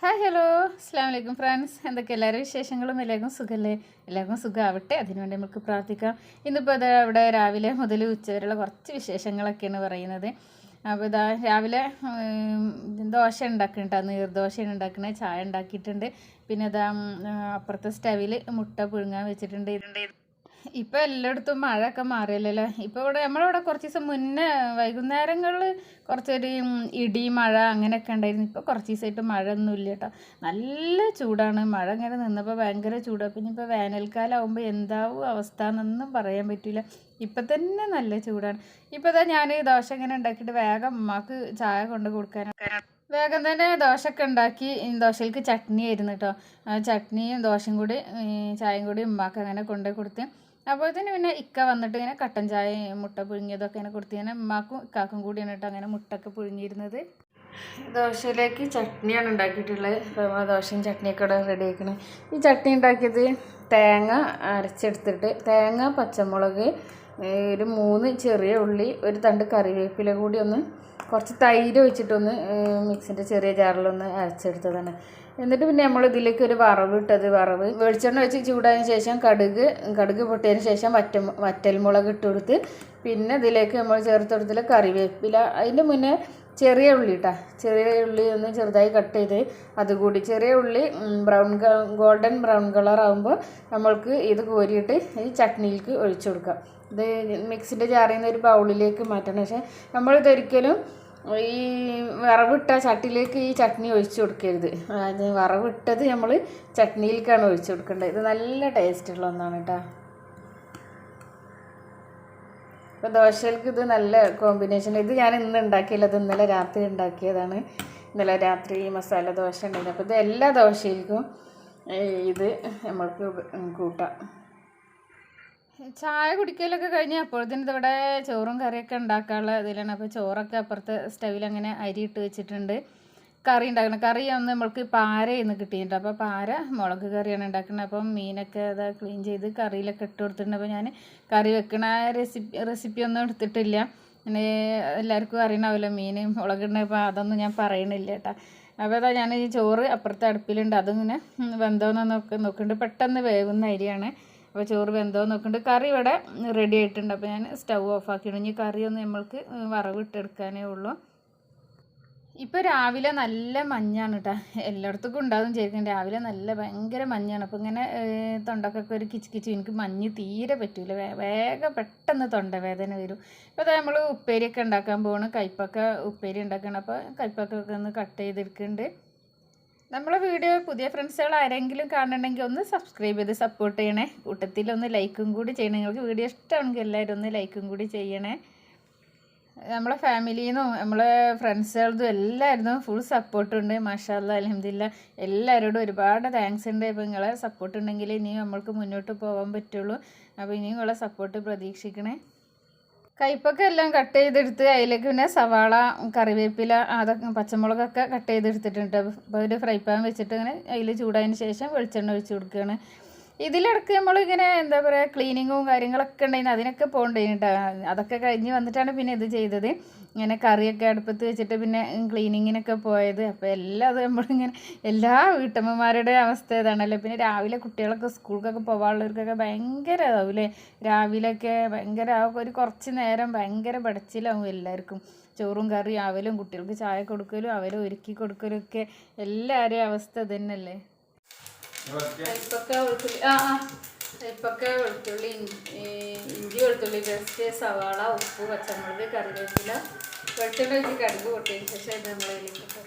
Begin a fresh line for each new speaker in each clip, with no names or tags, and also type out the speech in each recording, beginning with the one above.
Hi hello അസ്സാം വലൈക്കും friends എന്തൊക്കെ എല്ലാവരും വിശേഷങ്ങളും? എല്ലാവർക്കും സുഖമല്ലേ എല്ലാവർക്കും സുഖമാവട്ടെ അതിനുവേണ്ടി നമുക്ക് പ്രാർത്ഥിക്കാം. ഇന്നിപ്പോൾ അത് അവിടെ രാവിലെ മുതൽ ഉച്ചവരെയുള്ള കുറച്ച് വിശേഷങ്ങളൊക്കെയാണ് പറയുന്നത്. അപ്പോൾ ഇതാ രാവിലെ ദോശ ഉണ്ടാക്കുന്നുണ്ട്. നീർദോശയാണ് ഉണ്ടാക്കുന്നത്. ചായ ഉണ്ടാക്കിയിട്ടുണ്ട്. പിന്നെ ഇതാ അപ്പുറത്തെ സ്റ്റവിൽ മുട്ട പുഴുങ്ങാൻ വെച്ചിട്ടുണ്ട്. ഇപ്പം എല്ലായിടത്തും മഴയൊക്കെ മാറിയല്ലോ ഇപ്പോൾ ഇവിടെ നമ്മളിവിടെ കുറച്ച് ദിവസം മുന്നേ വൈകുന്നേരങ്ങളിൽ കുറച്ചൊരു ഇടി മഴ അങ്ങനെയൊക്കെ ഉണ്ടായിരുന്നു. ഇപ്പോൾ കുറച്ച് ദിവസമായിട്ട് മഴ ഒന്നുമില്ല കേട്ടോ. നല്ല ചൂടാണ്. മഴ ഇങ്ങനെ നിന്നപ്പോൾ ഭയങ്കര ചൂടാണ് പിന്നെ ഇപ്പോൾ വേനൽക്കാലം ആകുമ്പോൾ എന്താവും അവസ്ഥ എന്നൊന്നും പറയാൻ പറ്റില്ല. ഇപ്പം തന്നെ നല്ല ചൂടാണ്. ഇപ്പോൾ തന്നെ ഞാൻ ദോശ ഇങ്ങനെ ഉണ്ടാക്കിയിട്ട് വേഗം ഉമ്മാക്ക് ചായ കൊണ്ട് കൊടുക്കാനൊക്കെ വേഗം തന്നെ ദോശയൊക്കെ ഉണ്ടാക്കി ദോശയിലേക്ക് ചട്നി ആയിരുന്നു കേട്ടോ ചട്നിയും ദോശയും കൂടി ചായയും കൂടി ഉമ്മാക്ക് അങ്ങനെ കൊണ്ടുപോയി കൊടുത്ത്. അപ്പോഴത്തേന് പിന്നെ ഇക്ക വന്നിട്ട് ഇങ്ങനെ കട്ടൻ ചായ മുട്ട പുഴുങ്ങിയതൊക്കെ ഇങ്ങനെ കൊടുത്ത് ഇങ്ങനെ ഉമ്മാക്കും ഇക്കാക്കും കൂടിയാണ് കേട്ടോ അങ്ങനെ മുട്ടൊക്കെ പുഴുങ്ങിയിരുന്നത്. ദോശയിലേക്ക് ചട്നിയാണ് ഉണ്ടാക്കിയിട്ടുള്ളത്. നമ്മൾ ദോശയും ചട്നിയൊക്കെ ഇവിടെ റെഡി ആക്കണേ ഈ ചട്നി ഉണ്ടാക്കിയത് തേങ്ങ അരച്ചെടുത്തിട്ട് തേങ്ങ പച്ചമുളക് ഒരു മൂന്ന് ചെറിയ ഉള്ളി ഒരു തണ്ട് കറിവേപ്പില കൂടി ഒന്ന് കുറച്ച് തൈര് ഒഴിച്ചിട്ടൊന്ന് മിക്സിന്റെ ചെറിയ ജാറിലൊന്ന് അരച്ചെടുത്തതാണ്. എന്നിട്ട് പിന്നെ നമ്മൾ ഇതിലേക്ക് ഒരു വറവ് ഇട്ടത് വറവ് വെളിച്ചെണ്ണ വെച്ച് ചൂടായതിന് ശേഷം കടുക് കടുക് പൊട്ടിയതിന് ശേഷം വറ്റ വറ്റൽമുളക് ഇട്ട് കൊടുത്ത് പിന്നെ ഇതിലേക്ക് നമ്മൾ ചേർത്ത് കൊടുത്തില്ല കറിവേപ്പില അതിന്റെ മുന്നേ ചെറിയ ഉള്ളി ഇട്ടാ ചെറിയ ഉള്ളി ഒന്ന് ചെറുതായി കട്ട് ചെയ്ത് അതുകൂടി ചെറിയ ഉള്ളി ബ്രൗൺ ഗോൾഡൻ ബ്രൗൺ കളർ ആകുമ്പോൾ നമ്മൾക്ക് ഇത് കോരിയിട്ട് ഈ ചട്നിയിലേക്ക് ഒഴിച്ചു കൊടുക്കാം. ഇത് മിക്സിന്റെ ജാറിൽ നിന്ന് ഒരു ബൗളിലേക്ക് മാറ്റണം. പക്ഷേ നമ്മളിതൊരിക്കലും ഈ വറവിട്ട ചട്ടിയിലേക്ക് ഈ ചട്നി ഒഴിച്ചു കൊടുക്കരുത്. അത് വറവിട്ടത് നമ്മൾ ചട്നിയിലേക്കാണ് ഒഴിച്ചു കൊടുക്കേണ്ടത്. ഇത് നല്ല ടേസ്റ്റുള്ള ഒന്നാണ് കേട്ടോ അപ്പോൾ ദോശയിലേക്ക് ഇത് നല്ല കോമ്പിനേഷൻ ഇത് ഞാൻ ഇന്ന് ഉണ്ടാക്കിയില്ല. അത് ഇന്നലെ രാത്രി ഉണ്ടാക്കിയതാണ്. ഇന്നലെ രാത്രി ഈ മസാല ദോശ ഉണ്ടായിരുന്നു. അപ്പോൾ ഇത് എല്ലാ ദോശയിലേക്കും ഇത് നമ്മൾക്ക് കൂട്ടാം. ചായ കുടിക്കലൊക്കെ കഴിഞ്ഞ് അപ്പോഴത്തേന് ഇവിടെ ചോറും കറിയൊക്കെ ഉണ്ടാക്കാനുള്ള ഇതിലാണ്. അപ്പോൾ ചോറൊക്കെ അപ്പുറത്തെ സ്റ്റവിൽ അങ്ങനെ അരി ഇട്ട് വെച്ചിട്ടുണ്ട്. കറി ഉണ്ടാക്കണം. കറി ഒന്ന് നമ്മൾക്ക് പാര ഇന്ന് കിട്ടിയിട്ടുണ്ട്. അപ്പോൾ പാര മുളക് കറിയാണ് ഉണ്ടാക്കുന്നത്. അപ്പം മീനൊക്കെ അത് ക്ലീൻ ചെയ്ത് കറിയിലൊക്കെ ഇട്ട് കൊടുത്തിട്ടുണ്ട്. അപ്പോൾ ഞാൻ കറി വെക്കണ റെസിപ്പി റെസിപ്പി ഒന്നും എടുത്തിട്ടില്ല. പിന്നെ എല്ലാവർക്കും അറിയണമല്ലോ മീൻ മുളക് അപ്പോൾ അതൊന്നും ഞാൻ പറയണില്ല കേട്ടോ. അപ്പോൾ അതാ ഞാൻ ഈ ചോറ് അപ്പുറത്തെ അടുപ്പിലുണ്ട്. അതിങ്ങനെ വെന്തോന്നൊക്കെ വെന്തോന്ന് നോക്ക് നോക്കുന്നുണ്ട്. പെട്ടെന്ന് വേവുന്ന അരിയാണ്. അപ്പോൾ ചോറ് വെന്തോ നോക്കുന്നുണ്ട് കറി ഇവിടെ റെഡി ആയിട്ടുണ്ട്. അപ്പോൾ ഞാൻ സ്റ്റൗ ഓഫ് ആക്കിയിടും. ഇനി കറി ഒന്ന് നമ്മൾക്ക് വറവ് ഇട്ടെടുക്കാനേ ഉള്ളൂ. ഇപ്പോൾ രാവിലെ നല്ല മഞ്ഞാണ് കേട്ടോ എല്ലായിടത്തേക്കും ഉണ്ടാകും ശരിക്കും രാവിലെ നല്ല ഭയങ്കര മഞ്ഞാണ്. അപ്പോൾ ഇങ്ങനെ തൊണ്ടക്കൊക്കെ ഒരു കിച്ച് കിച്ച് എനിക്ക് മഞ്ഞ് തീരെ പറ്റൂല. വേഗം പെട്ടെന്ന് തൊണ്ടവേദന വരും. ഇപ്പോൾ നമ്മൾ ഉപ്പേരിയൊക്കെ ഉണ്ടാക്കാൻ പോകണം കയ്പ്പൊക്കെ ഉപ്പേരി ഉണ്ടാക്കണം. അപ്പോൾ കയ്പ്പൊക്കെ ഒന്ന് കട്ട് ചെയ്തെടുക്കുന്നുണ്ട് നമ്മളെ വീഡിയോ പുതിയ ഫ്രണ്ട്സുകൾ ആരെങ്കിലും കാണണമെങ്കിൽ ഒന്ന് സബ്സ്ക്രൈബ് ചെയ്ത് സപ്പോർട്ട് ചെയ്യണേ. കൂട്ടത്തിൽ ഒന്ന് ലൈക്കും കൂടി ചെയ്യണേ. നിങ്ങൾക്ക് വീഡിയോ ഇഷ്ടമാണെങ്കിൽ എല്ലാവരും ഒന്ന് ലൈക്കും കൂടി ചെയ്യണേ. നമ്മളെ ഫാമിലിയിൽ നിന്നും നമ്മളെ ഫ്രണ്ട്സുകളതും എല്ലാവരും ഫുൾ സപ്പോർട്ടുണ്ട് മാഷാല്ല അലഹമില്ല എല്ലാവരോടും ഒരുപാട് താങ്ക്സ് ഉണ്ട്. ഇപ്പോൾ നിങ്ങളെ സപ്പോർട്ട് ഉണ്ടെങ്കിൽ ഇനിയും നമ്മൾക്ക് മുന്നോട്ട് പോകാൻ പറ്റുള്ളൂ. അപ്പോൾ ഇനിയും നിങ്ങളെ സപ്പോർട്ട് പ്രതീക്ഷിക്കണേ. കയ്പ്പൊക്കെ എല്ലാം കട്ട് ചെയ്തെടുത്ത് അതിലേക്ക് പിന്നെ സവാള കറിവേപ്പില അതൊക്കെ പച്ചമുളകൊക്കെ കട്ട് ചെയ്തെടുത്തിട്ടുണ്ട്. അപ്പോൾ ഒരു ഫ്രൈ പാൻ വെച്ചിട്ട് ഇങ്ങനെ അതിൽ ചൂടായതിന് ശേഷം വെളിച്ചെണ്ണ ഒഴിച്ച് കൊടുക്കുകയാണ് ഇതിലിടക്ക് നമ്മളിങ്ങനെ എന്താ പറയുക ക്ലീനിങ്ങും കാര്യങ്ങളൊക്കെ ഉണ്ടായിരുന്നു. അതിനൊക്കെ പോകണ്ടേന് കേട്ടോ അതൊക്കെ കഴിഞ്ഞ് വന്നിട്ടാണ് പിന്നെ ഇത് ചെയ്തത്. ഇങ്ങനെ കറിയൊക്കെ അടുപ്പത്ത് വെച്ചിട്ട് പിന്നെ ക്ലീനിങ്ങിനൊക്കെ പോയത്. അപ്പോൾ എല്ലാം അത് നമ്മളിങ്ങനെ എല്ലാ വീട്ടമ്മമാരുടെ അവസ്ഥ ഇതാണല്ലോ. പിന്നെ രാവിലെ കുട്ടികളൊക്കെ സ്കൂൾക്കൊക്കെ പോകാനുള്ളവർക്കൊക്കെ ഭയങ്കര ഇതാവില്ലേ? രാവിലെയൊക്കെ ഭയങ്കര ഒരു കുറച്ച് നേരം ഭയങ്കര പടച്ചിലാവും എല്ലാവർക്കും. ചോറും കറിയും അവലും കുട്ടികൾക്ക് ചായ കൊടുക്കലും അവലും ഒരുക്കി കൊടുക്കലും ഒക്കെ എല്ലാവരുടെയും അവസ്ഥ ഇതന്നെയല്ലേ? കയ്പക്ക വെളുത്തുള്ളി ആ ആ വെളുത്തുള്ളി ഇഞ്ചി വെളുത്തുള്ളി പേസ്റ്റ് സവാള ഉപ്പ് പച്ചമുളക് കറിവേപ്പില വെളുത്തുള്ളി വെച്ച് കടുക് പൊട്ടിയതിന് ശേഷം ഇത് നമ്മൾ ഇതിലേക്ക്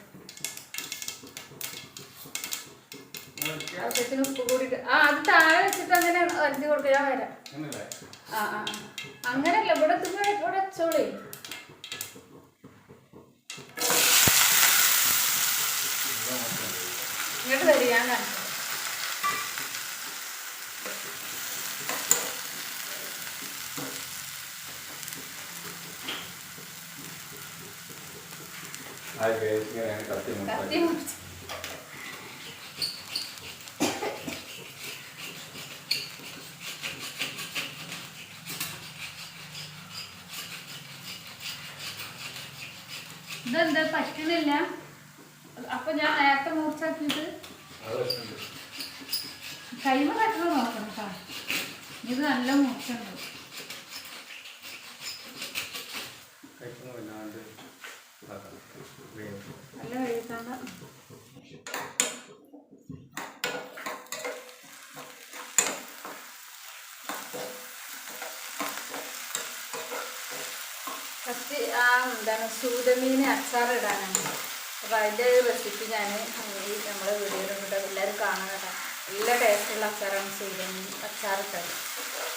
ആവശ്യത്തിന് ഉപ്പ് കൂടി ആ അത് താഴെ വെച്ചിട്ട് അങ്ങനെ അരിഞ്ഞ് കൊടുക്കുക ഞാൻ വരാം ആ ആ അങ്ങനല്ല ഇവിടെ എത്തുമ്പോൾ ഇവിടെ അച്ചോളി ഇങ്ങോട്ട് തരിക ഞാൻ കാണിച്ചു
കത്തി
കത്തി മുറിച്ച് ഇതെന്താ പറ്റണില്ല അപ്പൊ ഞാൻ നേരത്തെ മൂർച്ചാക്കിയിട്ട് കൈമ തട്ടുന്നത് നോക്കണം കേട്ടോ ഇത് നല്ല മൂർച്ചുണ്ട് കഴുകാണ് ഫസ്റ്റ് ആ എന്താണ് സൂതമീൻ അച്ചാറിടാനാണ്. അപ്പോൾ അതിന്റെ റെസിപ്പി ഞാൻ ഈ നമ്മളെ കൂടെ എല്ലാവരും കാണാൻ കേട്ടോ. നല്ല ടേസ്റ്റുള്ള അച്ചാറാണ് സൂതമീൻ അച്ചാറിട്ടത്.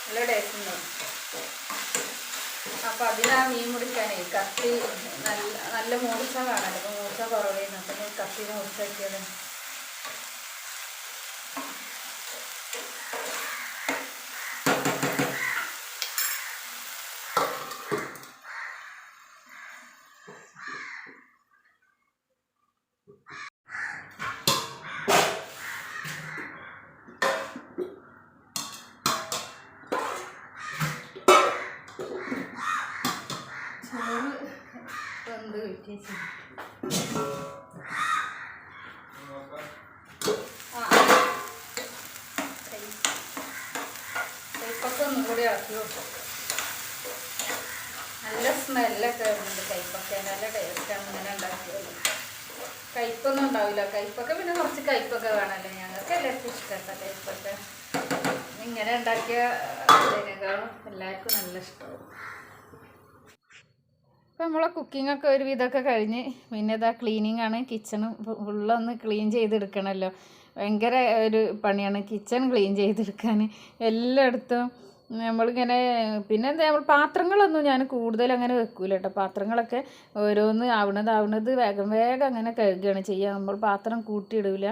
നല്ല ടേസ്റ്റ് ഉണ്ടാവും അപ്പോൾ അതിലാ മീൻ മുറിക്കാനേ കത്തി നല്ല നല്ല മോടിച്ചാൽ കാണാമല്ലോ അപ്പം ഞാൻ കത്തി മൂർച്ചാക്കിയത് ചോറ് വെന്ത് വെച്ചേച്ച് കൂടി ഇളക്കി വെക്കും നല്ല സ്മെല്ലൊക്കെ വരുന്നുണ്ട് കൈപ്പൊക്കെ നല്ല ടേസ്റ്റാണ് ഇങ്ങനെ ഉണ്ടാക്കിയത്. കയ്പ്പൊന്നും ഉണ്ടാവില്ല. കയ്പ്പൊക്കെ പിന്നെ കുറച്ച് കയ്പ്പൊക്കെ വേണമല്ലോ? ഞങ്ങൾക്ക് എല്ലാവർക്കും ഇഷ്ടപ്പെട്ട കയ്പ്പൊക്കെ. ഇങ്ങനെ ഉണ്ടാക്കിയ ഇതിനേക്കാളും എല്ലാവർക്കും നല്ല ഇഷ്ടമാവും ഇപ്പം നമ്മളെ കുക്കിംഗ് ഒക്കെ ഒരു വിധമൊക്കെ കഴിഞ്ഞ് പിന്നെ ഇതാ ക്ലീനിങ് ആണ്. കിച്ചൺ ഫുള്ളൊന്ന് ക്ലീൻ ചെയ്തെടുക്കണമല്ലോ ഭയങ്കര ഒരു പണിയാണ് കിച്ചൺ ക്ലീൻ ചെയ്തെടുക്കാൻ. എല്ലായിടത്തും നമ്മളിങ്ങനെ പിന്നെ എന്താ നമ്മൾ പാത്രങ്ങളൊന്നും ഞാൻ കൂടുതൽ അങ്ങനെ വെക്കൂല കേട്ടോ പാത്രങ്ങളൊക്കെ ഓരോന്ന് ആവണത് ആവണത് വേഗം വേഗം അങ്ങനെ കഴുകുകയാണ് ചെയ്യുക നമ്മൾ പാത്രം കൂട്ടിയിടില്ല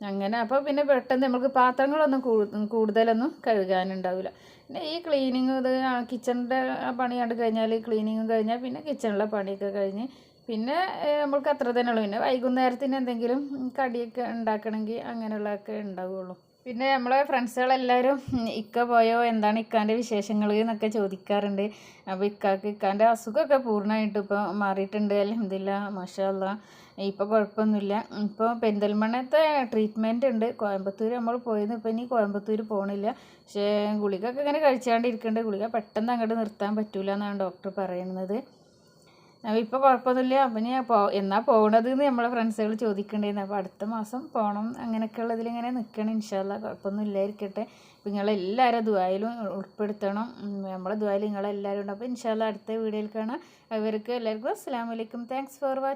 അങ്ങനെ അപ്പോൾ പിന്നെ പെട്ടെന്ന് നമുക്ക് പാത്രങ്ങളൊന്നും കൂടു കൂടുതലൊന്നും കഴുകാനുണ്ടാവില്ല പിന്നെ ഈ ക്ലീനിങ് ഇത് കിച്ചണിന്റെ പണി കണ്ട് കഴിഞ്ഞാൽ ക്ലീനിങ്ങും കഴിഞ്ഞാൽ പിന്നെ കിച്ചണിലെ പണിയൊക്കെ കഴിഞ്ഞ് പിന്നെ നമ്മൾക്ക് അത്ര തന്നെ ഉള്ളൂ. പിന്നെ വൈകുന്നേരത്തിന് എന്തെങ്കിലും കടിയൊക്കെ ഉണ്ടാക്കണമെങ്കിൽ അങ്ങനെയുള്ളതൊക്കെ ഉണ്ടാവുള്ളൂ. പിന്നെ നമ്മളെ ഫ്രണ്ട്സുകളെല്ലാവരും ഇക്ക പോയോ? എന്താണ് ഇക്കാന്റെ വിശേഷങ്ങൾ? എന്നൊക്കെ ചോദിക്കാറുണ്ട്. അപ്പോൾ ഇക്കാക്ക് ഇക്കാന്റെ അസുഖമൊക്കെ പൂർണമായിട്ട് ഇപ്പോൾ മാറിയിട്ടുണ്ട്. അലഹമില്ല മാഷല്ല ഇപ്പോൾ കുഴപ്പമൊന്നുമില്ല. ഇപ്പോൾ പെരിന്തൽമണ്ണത്തെ ട്രീറ്റ്മെന്റ് ഉണ്ട്. കോയമ്പത്തൂർ നമ്മൾ പോയത് ഇപ്പോൾ ഇനി കോയമ്പത്തൂർ പോകണില്ല പക്ഷേ ഗുളികയൊക്കെ ഇങ്ങനെ കഴിച്ചാണ്ടിരിക്കുന്നുണ്ട് ഗുളിക പെട്ടെന്ന് അങ്ങോട്ട് നിർത്താൻ പറ്റില്ല എന്നാണ് ഡോക്ടർ പറയുന്നത്. അപ്പോൾ ഇപ്പോൾ കുഴപ്പമൊന്നുമില്ല അപ്പം ഞാൻ പോ എന്നാ പോകണത് എന്ന് നമ്മളെ ഫ്രണ്ട്സുകൾ ചോദിക്കണ്ടായിരുന്നു അപ്പോൾ അടുത്ത മാസം പോകണം അങ്ങനെയൊക്കെ ഉള്ളതിൽ ഇങ്ങനെ നിൽക്കണം ഇൻഷാല്ല കുഴപ്പമൊന്നും ഇല്ലായിരിക്കട്ടെ. അപ്പോൾ നിങ്ങളെല്ലാവരും ദുബായിലും ഉൾപ്പെടുത്തണം. നമ്മളെ ദുബായിൽ നിങ്ങളെല്ലാവരും ഉണ്ട്. അപ്പോൾ ഇൻഷാല്ല അടുത്ത വീഡിയോയിൽ കാണാം. അവർക്ക് എല്ലാവർക്കും അസ്സാം വലൈക്കും താങ്ക്സ് ഫോർ വാച്ചിങ്